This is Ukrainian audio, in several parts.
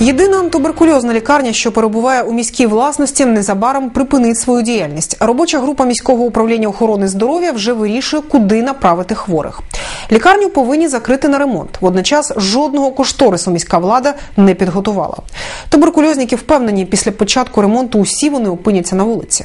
Єдина антитуберкульозна лікарня, що перебуває у міській власності, незабаром припинить свою діяльність. Робоча група міського управління охорони здоров'я вже вирішує, куди направити хворих. Лікарню повинні закрити на ремонт. Водночас жодного кошторису міська влада не підготувала. Туберкульозники впевнені, після початку ремонту усі вони опиняться на вулиці.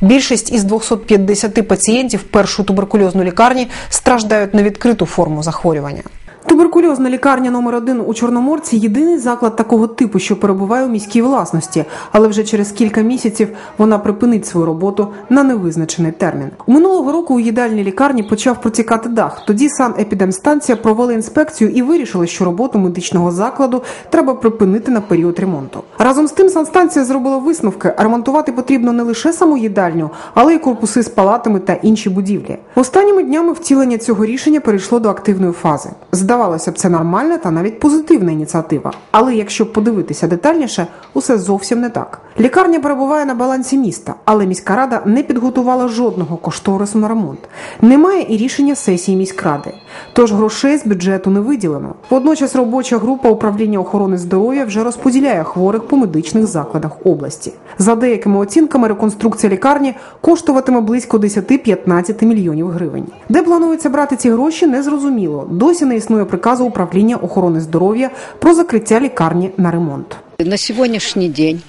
Більшість із 250 пацієнтів першої туберкульозної лікарні страждають на відкриту форму захворювання. Туберкульозна лікарня номер 1 у Чорноморці єдиний заклад такого типу, що перебуває у міській власності, але вже через кілька місяців вона припинить свою роботу на невизначений термін. Минулого року у їдальній лікарні почав протікати дах. Тоді санепідемстанція провели інспекцію і вирішили, що роботу медичного закладу треба припинити на період ремонту. Разом з тим санстанція зробила висновки. Ремонтувати потрібно не лише саму їдальню, але й корпуси з палатами та інші будівлі. Останніми днями втілення цього рішення перейшло до активної фази. Здавалося б, це нормальна та навіть позитивна ініціатива. Але якщо подивитися детальніше, усе зовсім не так. Лікарня перебуває на балансі міста, але міська рада не підготувала жодного кошторису на ремонт. Немає і рішення сесії міськради. Тож грошей з бюджету не виділено. Водночас робоча група управління охорони здоров'я вже розподіляє хворих по медичних закладах області. За деякими оцінками, реконструкція лікарні коштуватиме близько 10-15 мільйонів гривень. Де планується брати ці гроші, незрозуміло. Досі не існує приказу управління охорони здоров'я про закриття лікарні на ремонт. На сегодняшний день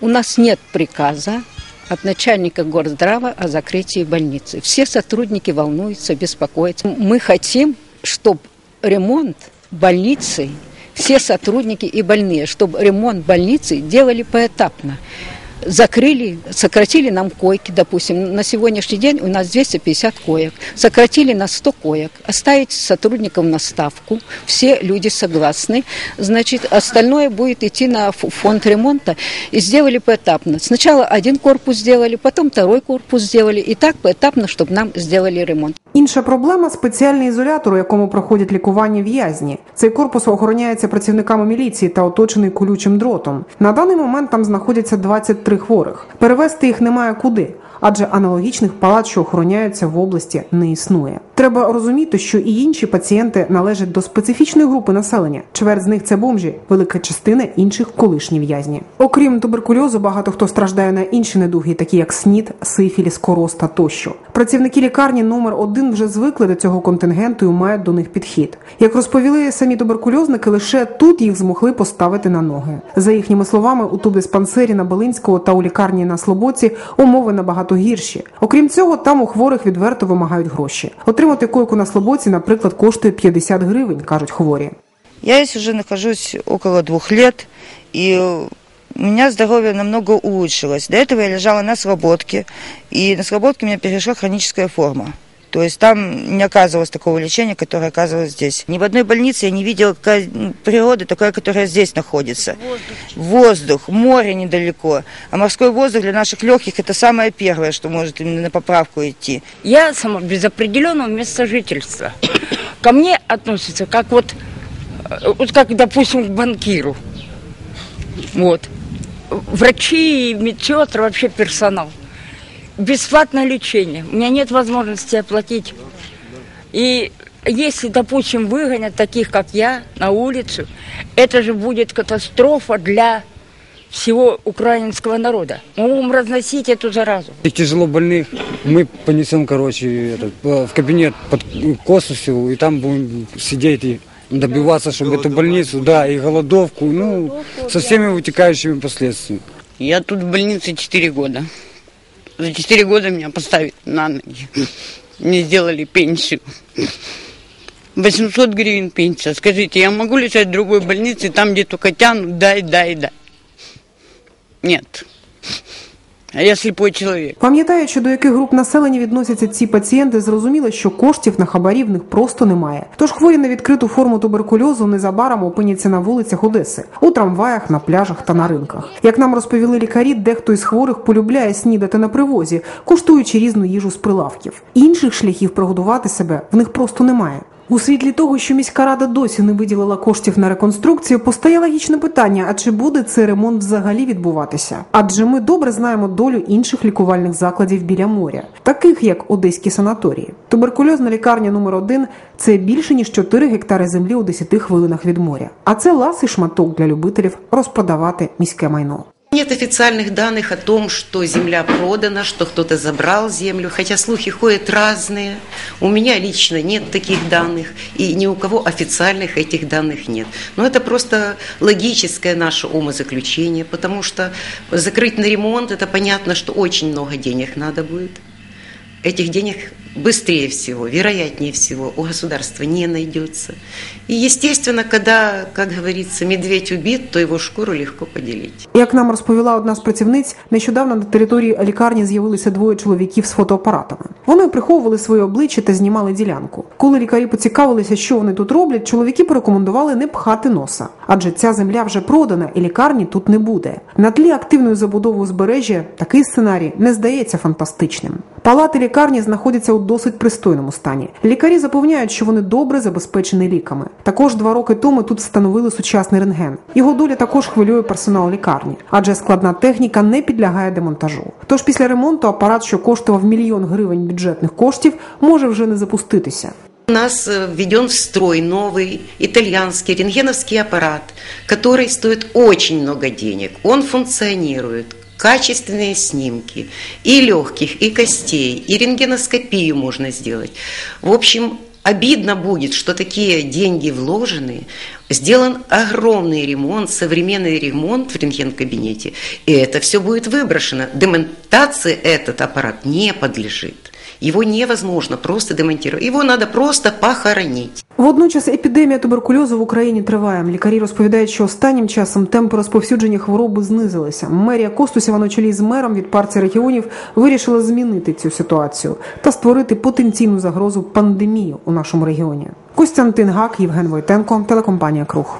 у нас нет приказа от начальника горздрава о закрытии больницы. Все сотрудники волнуются, беспокоятся. Мы хотим, чтобы ремонт больницы, все сотрудники и больные, чтобы ремонт больницы делали поэтапно. Закрыли, сократили нам койки, допустим, на сегодняшний день у нас 250 коек, сократили на 100 коек, оставить сотрудников на ставку, все люди согласны, значит, остальное будет идти на фонд ремонта, и сделали поэтапно. Сначала один корпус сделали, потом второй корпус сделали, и так поэтапно, чтобы нам сделали ремонт. Інша проблема спеціальний ізолятор, у якому проходять лікування в'язні. Цей корпус охороняється працівниками міліції та оточений колючим дротом. На даний момент там знаходяться 23 хворих. Перевести їх немає куди, адже аналогічних палат, що охороняються в області, не існує. Треба розуміти, що і інші пацієнти належать до специфічної групи населення. Чверть з них це бомжі, велика частина інших колишні в'язні. Окрім туберкульозу, багато хто страждає на інші недуги, такі як СНІД, сифіліс, короста тощо. Працівники лікарні номер 1 вже звикли до цього контингенту і мають до них підхід. Як розповіли самі туберкульозники, лише тут їх змогли поставити на ноги. За їхніми словами, у тубдиспансері на Балинського та у лікарні на Слободці умови набагато гірші. Окрім цього, там у хворих відверто вимагають гроші. Отримати койку на Слободці, наприклад, коштує 50 гривень, кажуть хворі. Я уже нахожусь около двух лет, и у меня здоровье намного улучшилось. До этого я лежала на сработке, и на сработке у меня перешла хроническая форма. То есть там не оказывалось такого лечения, которое оказывалось здесь. Ни в одной больнице я не видела природы, такая, которая здесь находится. Воздух, море недалеко. А морской воздух для наших легких это самое первое, что может именно на поправку идти. Я сама без определенного места жительства. Ко мне относятся как вот, э, вот как, допустим, к банкиру. Вот. Врачи, медсестры, вообще персонал. Бесплатное лечение. У меня нет возможности оплатить. И если, допустим, выгонят таких, как я, на улицу, это же будет катастрофа для всего украинского народа. Мы будем разносить эту заразу. И тяжело больных мы понесем, короче, этот, э, в кабинет под Косусеву, и там будем сидеть и добиваться, чтобы эту больницу, да, и голодовку, ну, со всеми вытекающими последствиями. Я тут в больнице 4 года. За 4 года меня поставили на ноги. Мне сделали пенсию. 800 гривен пенсия. Скажите, я могу лежать в другой больнице, там, где только тянут, дай, дай, дай. Нет. А я слепой чоловік. Пам'ятаючи, до яких груп населення відносяться ці пацієнти, зрозуміло, що коштів на хабарі в них просто немає. Тож хворі на відкриту форму туберкульозу незабаром опиняться на вулицях Одеси, у трамваях, на пляжах та на ринках. Як нам розповіли лікарі, дехто із хворих полюбляє снідати на привозі, коштуючи різну їжу з прилавків. Інших шляхів прогодувати себе в них просто немає. У світлі того, що міська рада досі не виділила коштів на реконструкцію, постає логічне питання: а чи буде цей ремонт взагалі відбуватися? Адже ми добре знаємо долю інших лікувальних закладів біля моря, таких як одеські санаторії. Туберкульозна лікарня номер 1 – це більше ніж 4 гектари землі у 10 хвилинах від моря. А це ласий шматок для любителів розпродавати міське майно. Нет официальных данных о том, что земля продана, что кто-то забрал землю, хотя слухи ходят разные. У меня лично нет таких данных, и ни у кого официальных этих данных нет. Но это просто логическое наше умозаключение, потому что закрыть на ремонт, это понятно, что очень много денег надо будет. Этих денег быстрее всего, вероятнее всего у государства не найдется. И естественно, когда, как говорится, медведь убит, то его шкуру легко поделить. Як нам розповіла одна з працівниць, нещодавно на території лікарні з'явилися двоє чоловіків з фотоапаратами. Вони приховували своє обличчя та знімали ділянку. Коли лікарі поцікавилися, що вони тут роблять, чоловіки порекомендували не пхати носа, адже ця земля вже продана і лікарні тут не буде. На тлі активної забудови узбережжя такий сценарій не здається фантастичним. Палати лікарні знаходяться у досить пристойному стані. Лікарі запевняють, що вони добре забезпечені ліками. Також два роки тому тут встановили сучасний рентген. Його доля також хвилює персонал лікарні, адже складна техніка не підлягає демонтажу. Тож після ремонту апарат, що коштував мільйон гривень бюджетних коштів, може вже не запуститися. У нас э, введен в строй новый итальянский рентгеновский аппарат, который стоит очень много денег. Он функционирует, Качественные снимки и легких, и костей, и рентгеноскопию можно сделать. В общем, обидно будет, что такие деньги вложены, сделан огромный ремонт, современный ремонт в рентген-кабинете, и это все будет выброшено. Демонтации этот аппарат не подлежит. Его невозможно просто демонтировать. Его надо просто похоронить. Водночас епідемія туберкульозу в Україні триває. Лікарі розповідають, що останнім часом темпи розповсюдження хвороби знизилися. Мерія Костусєва на чолі з мером від партії регіонів вирішила змінити цю ситуацію та створити потенційну загрозу пандемію у нашому регіоні. Костянтин Гак, Євген Войтенко, телекомпанія Круг.